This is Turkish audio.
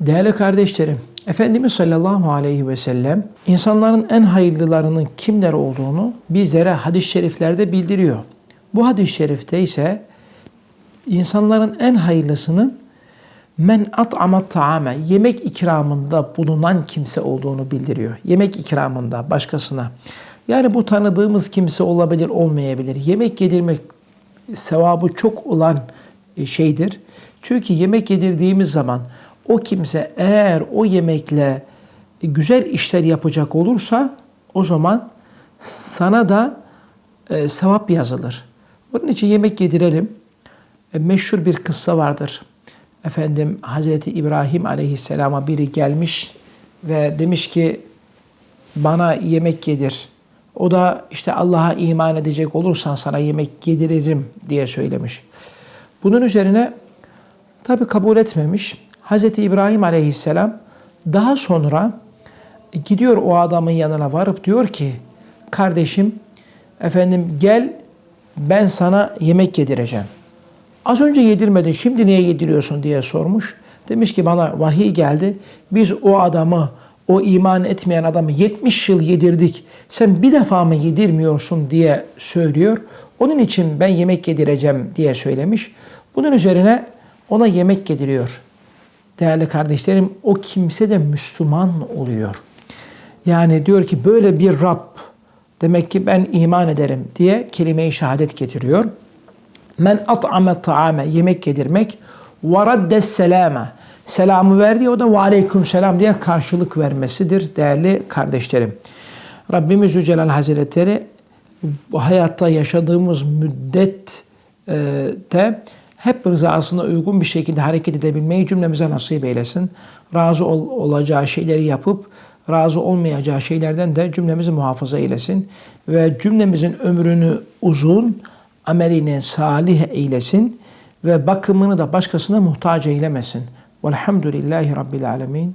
Değerli kardeşlerim, Efendimiz sallallahu aleyhi ve sellem insanların en hayırlılarının kimler olduğunu bizlere hadis-i şeriflerde bildiriyor. Bu hadis-i şerifte ise insanların en hayırlısının men at'amat ta'ame yemek ikramında bulunan kimse olduğunu bildiriyor. Yemek ikramında başkasına. Yani bu tanıdığımız kimse olabilir, olmayabilir. Yemek yedirmek sevabı çok olan e, şeydir. Çünkü yemek yedirdiğimiz zaman o kimse eğer o yemekle güzel işler yapacak olursa o zaman sana da e, sevap yazılır. Bunun için yemek yedirelim. E, meşhur bir kıssa vardır. Efendim Hazreti İbrahim Aleyhisselam'a biri gelmiş ve demiş ki bana yemek yedir. O da işte Allah'a iman edecek olursan sana yemek yediririm diye söylemiş. Bunun üzerine tabi kabul etmemiş. Hazreti İbrahim Aleyhisselam daha sonra gidiyor o adamın yanına varıp diyor ki kardeşim efendim gel ben sana yemek yedireceğim. Az önce yedirmedin şimdi niye yediriyorsun diye sormuş. Demiş ki bana vahiy geldi. Biz o adamı o iman etmeyen adamı 70 yıl yedirdik. Sen bir defa mı yedirmiyorsun diye söylüyor. Onun için ben yemek yedireceğim diye söylemiş. Bunun üzerine ona yemek yediriyor. Değerli kardeşlerim o kimse de Müslüman oluyor. Yani diyor ki böyle bir Rab demek ki ben iman ederim diye kelime-i şehadet getiriyor. Men at'ame ta'ame yemek yedirmek ve raddes selame selamı verdi o da ve aleyküm selam diye karşılık vermesidir değerli kardeşlerim. Rabbimiz Zülcelal Hazretleri bu hayatta yaşadığımız müddette hep rızasına uygun bir şekilde hareket edebilmeyi cümlemize nasip eylesin. Razı ol, olacağı şeyleri yapıp razı olmayacağı şeylerden de cümlemizi muhafaza eylesin. Ve cümlemizin ömrünü uzun, amelini salih eylesin ve bakımını da başkasına muhtaç eylemesin. Velhamdülillahi Rabbil Alemin.